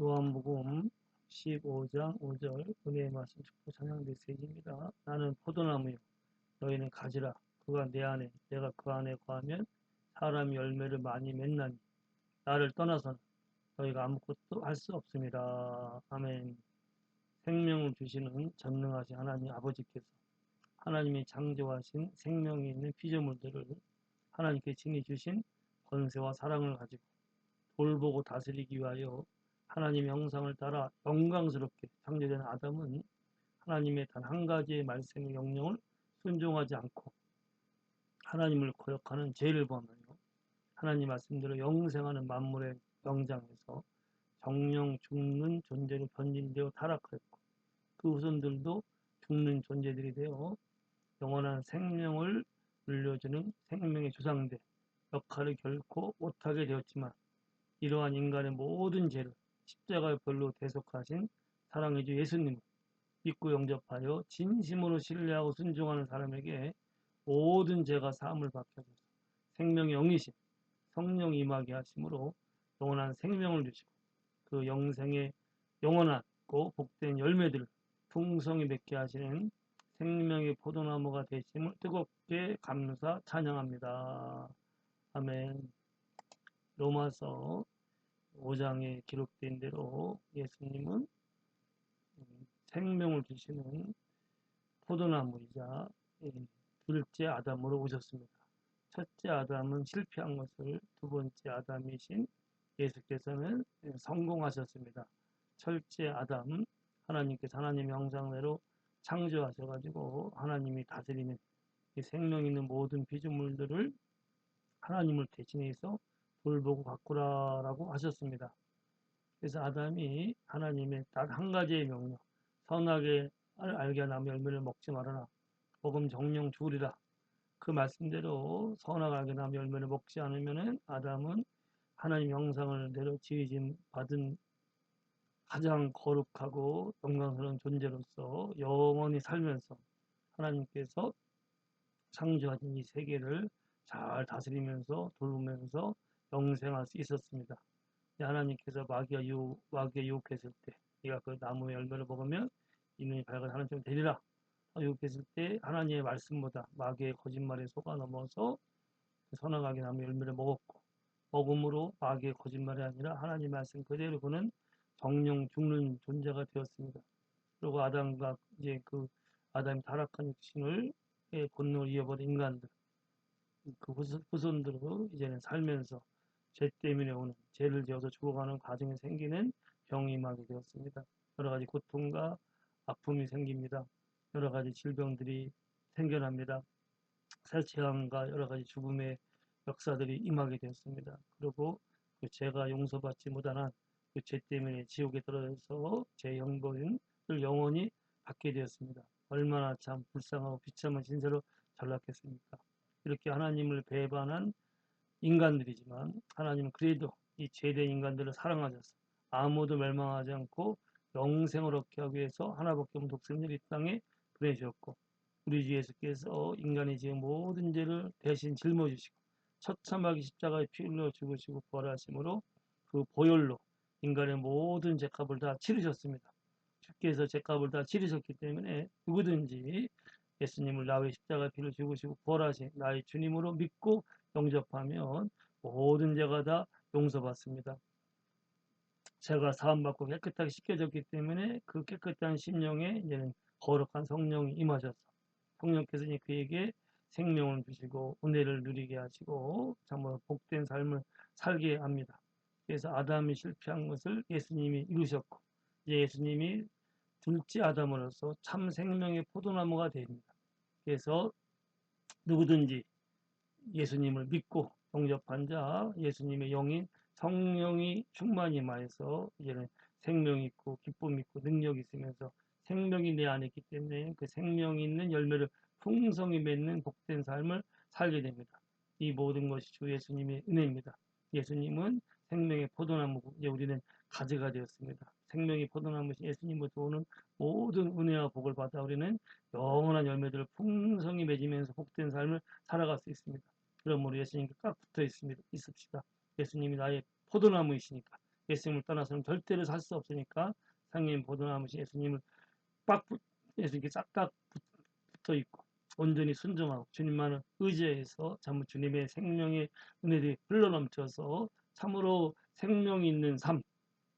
요한복음 15장 5절 은혜의 말씀 축복 찬양 메시지입니다. 나는 포도나무요 너희는 가지라 그가 내 안에 내가 그 안에 거하면 사람이 열매를 많이 맺나니 나를 떠나서는 너희가 아무것도 할 수 없습니다. 아멘 생명을 주시는 전능하신 하나님 아버지께서 하나님이 창조하신 생명이 있는 피조물들을 하나님께 친히 주신 권세와 사랑을 가지고 돌보고 다스리기 위하여 하나님의 형상을 따라 영광스럽게 창조된 아담은 하나님의 단 한 가지의 말씀의 명령을 순종하지 않고 하나님을 거역하는 죄를 범하여 하나님 말씀대로 영생하는 만물의 영장에서 정령 죽는 존재로 변질되어 타락하였고 그 후손들도 죽는 존재들이 되어 영원한 생명을 물려주는 생명의 조상대 역할을 결코 못하게 되었지만 이러한 인간의 모든 죄를 십자가의 벌로 대속하신 사랑의 주 예수님을 믿고 영접하여 진심으로 신뢰하고 순종하는 사람에게 모든 죄가 사함을 받혀져서 생명의 영이신 성령 임하게 하심으로 영원한 생명을 주시고 그 영생의 영원하고 복된 열매들을 풍성히 맺게 하시는 생명의 포도나무가 되심을 뜨겁게 감사 찬양합니다. 아멘. 로마서 5장에 기록된 대로 예수님은 생명을 주시는 포도나무이자 둘째 아담으로 오셨습니다. 첫째 아담은 실패한 것을 두 번째 아담이신 예수께서는 성공하셨습니다. 철째 아담 하나님께서 하나님의 형상대로 창조하셔가지고 하나님이 다스리는 생명 있는 모든 피조물들을 하나님을 대신해서 돌보고 가꾸라라고 하셨습니다. 그래서 아담이 하나님의 단한 가지의 명령, 선하게 알게 나무 열매를 먹지 말아라. 먹음 정령 죽으리라. 그 말씀대로 선하게 알게 나무 열매를 먹지 않으면 아담은 하나님 영상을 내려 지으심 받은 가장 거룩하고 영광스러운 존재로서 영원히 살면서 하나님께서 창조하신 이 세계를 잘 다스리면서 돌보면서 영생할 수 있었습니다. 하나님께서 마귀가 유, 마귀가 유혹했을 때, 네가 그 나무의 열매를 먹으면 이눈이 밝아 하나님처럼 되리라. 유혹했을 때 하나님의 말씀보다 마귀의 거짓말에 속아 넘어서 그 선악하게 나무 열매를 먹었고, 먹음으로 마귀의 거짓말이 아니라 하나님의 말씀 그대로 그는 정령 죽는 존재가 되었습니다. 그리고 아담과 이제 그 아담이 타락한 육신을 본능을 이어버린 인간들, 그 후손들로 이제는 살면서 죄 때문에 오는 죄를 지어서 죽어가는 과정에 생기는 병이 임하게 되었습니다. 여러 가지 고통과 아픔이 생깁니다. 여러 가지 질병들이 생겨납니다. 살체암과 여러 가지 죽음의 역사들이 임하게 되었습니다. 그리고 그 죄가 용서받지 못한 그 죄 때문에 지옥에 떨어져서 죄 형벌을 영원히 받게 되었습니다. 얼마나 참 불쌍하고 비참한 신세로 전락했습니까? 이렇게 하나님을 배반한 인간들이지만 하나님은 그래도 이 죄된 인간들을 사랑하셔서 아무도 멸망하지 않고 영생을 얻게 하기 위해서 하나밖에 없는 독생자를 이 땅에 보내주셨고 우리 주 예수께서 인간이 지은 모든 죄를 대신 짊어지시고 처참하게 십자가에 피 흘려 죽으시고 부활하심으로 그 보혈로 인간의 모든 죄값을 다 치르셨습니다. 주께서 죄값을 다 치르셨기 때문에 누구든지 예수님을 나의 십자가 피를 죽으시고 부활하신 나의 주님으로 믿고 영접하면 모든 죄가 다 용서받습니다. 죄가 사함받고 깨끗하게 씻겨졌기 때문에 그 깨끗한 심령에 이제는 거룩한 성령이 임하셔서 성령께서 그에게 생명을 주시고 은혜를 누리게 하시고 정말 복된 삶을 살게 합니다. 그래서 아담이 실패한 것을 예수님이 이루셨고 예수님이 둘째 아담으로서 참 생명의 포도나무가 됩니다. 그래서 누구든지 예수님을 믿고 영접한 자 예수님의 영인 성령이 충만히 임하여서 이제는 생명이 있고 기쁨이 있고 능력이 있으면서 생명이 내 안에 있기 때문에 그 생명이 있는 열매를 풍성히 맺는 복된 삶을 살게 됩니다. 이 모든 것이 주 예수님의 은혜입니다. 예수님은 생명의 포도나무고 이제 우리는 가지가 되었습니다. 생명의 포도나무신 예수님부터 오는 모든 은혜와 복을 받아 우리는 영원한 열매들을 풍성히 맺으면서 복된 삶을 살아갈 수 있습니다. 그러므로 예수님께 꽉 붙어 있습니다. 있읍시다. 예수님이 나의 포도나무이시니까 예수님을 떠나서는 절대로 살 수 없으니까 상님 보도나무신 예수님을 빡 붙- 예수님께 싹딱 붙- 붙어 있고 온전히 순종하고 주님만을 의지해서 참 주님의 생명의 은혜들이 흘러넘쳐서 참으로 생명 있는 삶,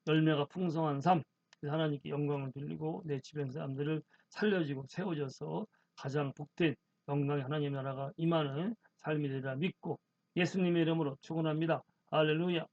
열매가 풍성한 삶, 하나님께 영광을 돌리고 내 주변 사람들을 살려주고 세워져서 가장 복된 영광의 하나님 나라가 임하는 삶이 되리라 믿고 예수님의 이름으로 축원합니다. 할렐루야.